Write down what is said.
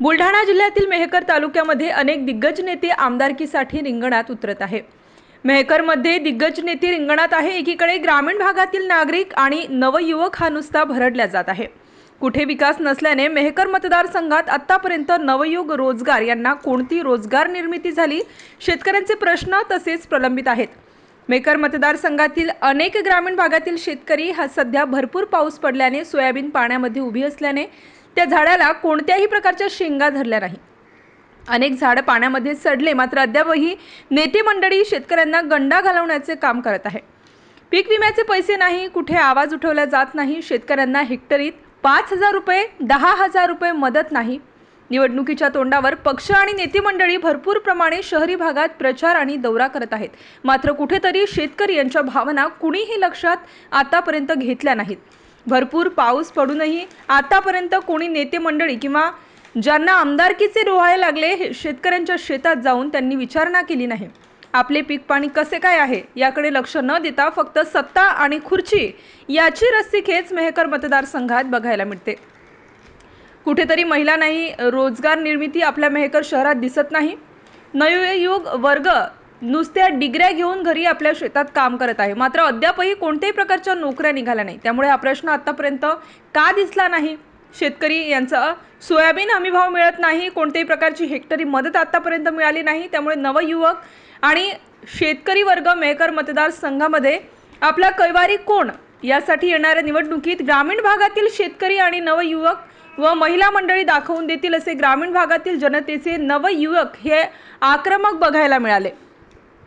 बुलढाणा जिल्ह्यातील मेहकर तालुक्यामध्ये अनेक दिग्गज नेते आमदारकीसाठी रिंगणात उतरत आहे. मेहकरमध्ये दिग्गज नेते रिंगणात आहे. एकीकडे ग्रामीण भागातील नागरिक आणि नवयुवक हा नुसता भरडल्या जात आहे. कुठे विकास नसल्याने मेहकर मतदारसंघात आतापर्यंत नवयुग रोजगार यांना कोणती रोजगार निर्मिती झाली? शेतकऱ्यांचे प्रश्न तसेच प्रलंबित आहेत. मेकर मतदारसंघातील अनेक ग्रामीण भागातील शेतकरी हा सध्या भरपूर पाऊस पडल्याने सोयाबीन पाण्यामध्ये उभी असल्याने त्या झाडाला कोणत्याही प्रकारच्या शेंगा धरल्या नाही. अनेक झाडं पाण्यामध्ये सडले मात्र अद्यापही नेते मंडळी शेतकऱ्यांना गंडा घालवण्याचे काम करत आहे पीक विम्याचे पैसे नाही कुठे आवाज उठवला जात नाही शेतकऱ्यांना हेक्टरीत पाच हजार रुपये दहा हजार रुपये मदत नाही. निवडणुकीच्या तोंडावर पक्ष आणि नेते मंडळी भरपूर प्रमाणे शहरी भागात प्रचार आणि दौरा करत आहेत. मात्र कुठेतरी शेतकरी यांच्या भावना कुणीही लक्षात आतापर्यंत घेतल्या नाहीत. भरपूर पाऊस पडूनही आतापर्यंत कोणी नेते मंडळी किंवा ज्यांना आमदारकीचे रोहाय लागले हे शेतकऱ्यांच्या शेतात जाऊन त्यांनी विचारणा केली नाही. आपले पीक पाणी कसे काय आहे याकडे लक्ष न देता फक्त सत्ता आणि खुर्ची याची रस्सीखेच मेहकर मतदारसंघात बघायला मिळते. कुठेतरी महिला नाही रोजगार निर्मिती आपल्या मेहकर शहरात दिसत नाही. नवयुग वर्ग नुसत्या डिग्र्या घेऊन घरी आपल्या शेतात काम करत आहे. मात्र अद्यापही कोणत्याही प्रकारच्या नोकऱ्या निघाल्या नाही. त्यामुळे हा प्रश्न आतापर्यंत का दिसला नाही? शेतकरी यांचा सोयाबीन हमीभाव मिळत नाही. कोणत्याही प्रकारची हेक्टरी मदत आतापर्यंत मिळाली नाही. त्यामुळे नवयुवक आणि शेतकरी वर्ग मेहकर मतदारसंघामध्ये आपला कैवारी कोण? यासाठी येणाऱ्या निवडणुकीत ग्रामीण भागातील शेतकरी आणि नवयुवक व महिला मंडळी दाखवून देतील असे ग्रामीण भागातील जनतेचे नवयुवक हे आक्रमक बघायला मिळाले.